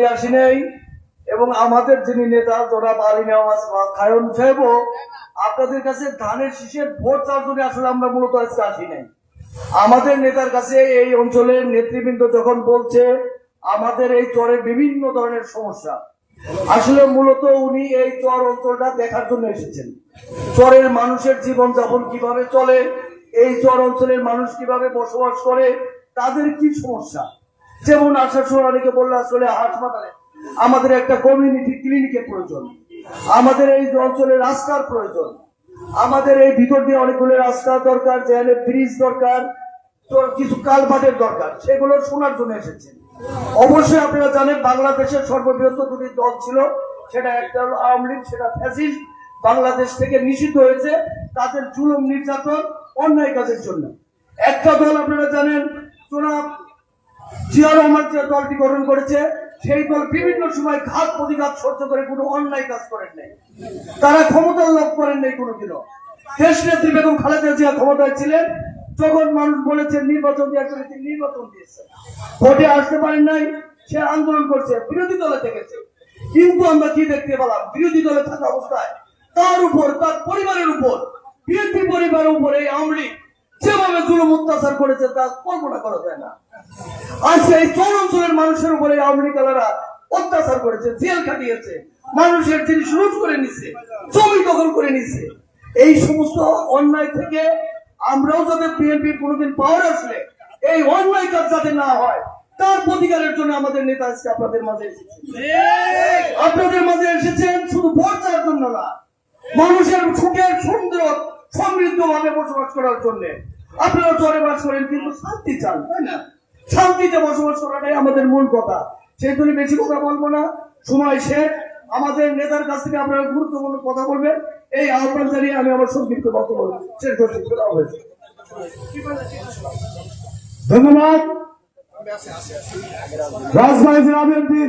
সরাসরি আসি নাই। এবং আমাদের যিনি নেতা, জনাব আলী নেওয়াজ খায়ন সাহেবও আপনাদের কাছে ধানের শীষের ভোট চাওয়ার জন্য আসলে আমরা মূলত আজকে আসি নাই। আমাদের নেতার কাছে এই অঞ্চলের নেতৃবৃন্দ যখন বলছে, আমাদের এই চরের বিভিন্ন ধরনের সমস্যা। আসলে মূলত উনি এই চর অঞ্চলটা দেখার জন্য এসেছেন। চরের মানুষের জীবন যাপন কীভাবে চলে, এই চর অঞ্চলের মানুষ কীভাবে বসবাস করে, তাদের কি সমস্যা? যেমন আশা সোনালীকে বললে আসলে হাসপাতালে, আমাদের একটা কমিউনিটি ক্লিনিকের প্রয়োজন। আমাদের এই অঞ্চলে রাস্তার প্রয়োজন। আমাদের এই ভিতর দিয়ে অনেকগুলো রাস্তা দরকার যেখানে ব্রিজ দরকার, তো কিছু কালভার্টের দরকার, সেগুলো শোনার জন্য এসেছেন অবশ্যই আপনারা জানেন, বাংলাদেশের সর্ববৃহৎ দুটি দল ছিল, সেটা একটা হলো আওয়ামী লীগ, সেটা ফ্যাসিস্ট। বাংলাদেশ থেকে নিষিদ্ধ হয়েছে, তাদের জুলুম নির্যাতন অন্যায় কাজের জন্য। একটা দল আপনারা জানেন চোরাব জিয়া রহমান যে দলটি গঠন করেছে, সেই দল বিভিন্ন সময় ঘাত প্রতিঘাত সহ্য করে কোনো অন্যায় কাজ করেন নাই। তারা ক্ষমতার লাভ করেন নাই কোনোদিনও। দেশ নেত্রী বেগম খালেদা জিয়া ক্ষমতায় ছিলেন। যখন মানুষ বলেছে নির্বাচন দিয়ে আসলে তিনি নির্বাচন দিয়েছে। ভোটে আসতে পারেন নাই, সে আন্দোলন করছে, বিরোধী দলে থেকেছে। কিন্তু আমরা কি দেখতে পেলাম? বিরোধী দলে থাকা অবস্থায় তার উপর, তার পরিবারের উপর, বিএনপি পরিবারের উপর আওয়ামী যেভাবে জুলুম অত্যাচার করেছে তা কল্পনা করা যায় না। আজকে এই চর অঞ্চলের মানুষের উপরে আওয়ামী লীগালারা অত্যাচার করেছে, জেল খাটিয়েছে, মানুষের জিনিস লুট করে নিছে, জমি দখল করে নিছে। এই সমস্ত অন্যায় থেকে আমরাও যাতে বিএনপি কোনোদিন পাওয়ার আসলে, এই অন্যায় কাজ যাতে না হয়, তার প্রতিকারের জন্য আমাদের নেতা আজকে আপনাদের মাঝে এসেছে। আপনাদের মাঝে এসেছেন শুধু ভোট চাওয়ার জন্য না, মানুষের সুখের সুন্দর, সমৃদ্ধ ভাবে বসবাস করার জন্য। আপনারা চরে বাস করেন, কিন্তু শান্তি চান, তাই না? শান্তিতে বসবাস করাটাই আমাদের মূল কথা। সেই জন্য বেশি কথা বলব না। সময় শেষ। আমাদের নেতার কাছ থেকে আপনারা গুরুত্বপূর্ণ কথা বলবেন। এই আহ্বান জানিয়ে আমি আমার সংক্ষিপ্ত বক্তব্য শেষ করছি। ধন্যবাদ। এমপি